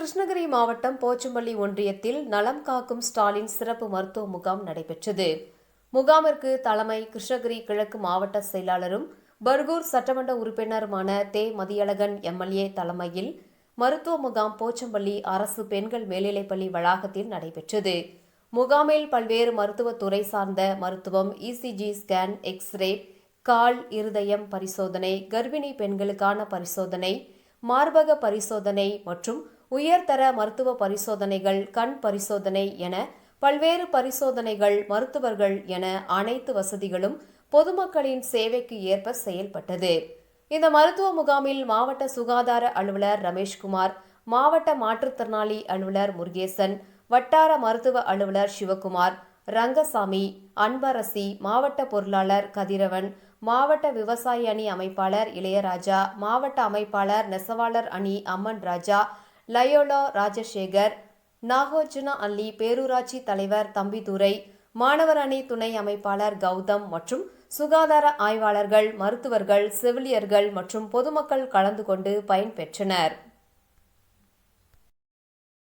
கிருஷ்ணகிரி மாவட்டம் போச்சம்பள்ளி ஒன்றியத்தில் நலம் காக்கும் ஸ்டாலின் சிறப்பு மருத்துவ முகாம் நடைபெற்றது. முகாமிற்கு தலைமை கிருஷ்ணகிரி கிழக்கு மாவட்ட செயலாளரும் பர்கூர் சட்டமன்ற உறுப்பினருமான தே. மதியழகன் எம்எல்ஏ தலைமையில் மருத்துவ முகாம் போச்சம்பள்ளி அரசு பெண்கள் மேல்நிலைப்பள்ளி வளாகத்தில் நடைபெற்றது. முகாமில் பல்வேறு மருத்துவத்துறை சார்ந்த மருத்துவம் இசிஜி ஸ்கேன் எக்ஸ்ரே கால் இருதயம் பரிசோதனை கர்ப்பிணி பெண்களுக்கான பரிசோதனை மார்பக பரிசோதனை மற்றும் உயர்தர மருத்துவ பரிசோதனைகள் கண் பரிசோதனை என பல்வேறு பரிசோதனைகள் மருத்துவர்கள் என அனைத்து வசதிகளும் பொதுமக்களின் சேவைக்கு ஏற்ப செயல்பட்டது. இந்த மருத்துவ முகாமில் மாவட்ட சுகாதார அலுவலர் ரமேஷ்குமார் மாவட்ட மாற்றுத்திறனாளி அலுவலர் முருகேசன் வட்டார மருத்துவ அலுவலர் சிவகுமார் ரங்கசாமி அன்பரசி மாவட்ட பொருளாளர் கதிரவன் மாவட்ட விவசாய அணி அமைப்பாளர் இளையராஜா மாவட்ட அமைப்பாளர் நெசவாளர் அணி அம்மன் ராஜா லயோலா ராஜசேகர் நாகார்ஜுனா அள்ளி பேரூராட்சி தலைவர் தம்பிதுரை மாணவர் அணி துணை அமைப்பாளர் கௌதம் மற்றும் சுகாதார ஆய்வாளர்கள் மருத்துவர்கள் செவிலியர்கள் மற்றும் பொதுமக்கள் கலந்து கொண்டு பயன்பெற்றனர்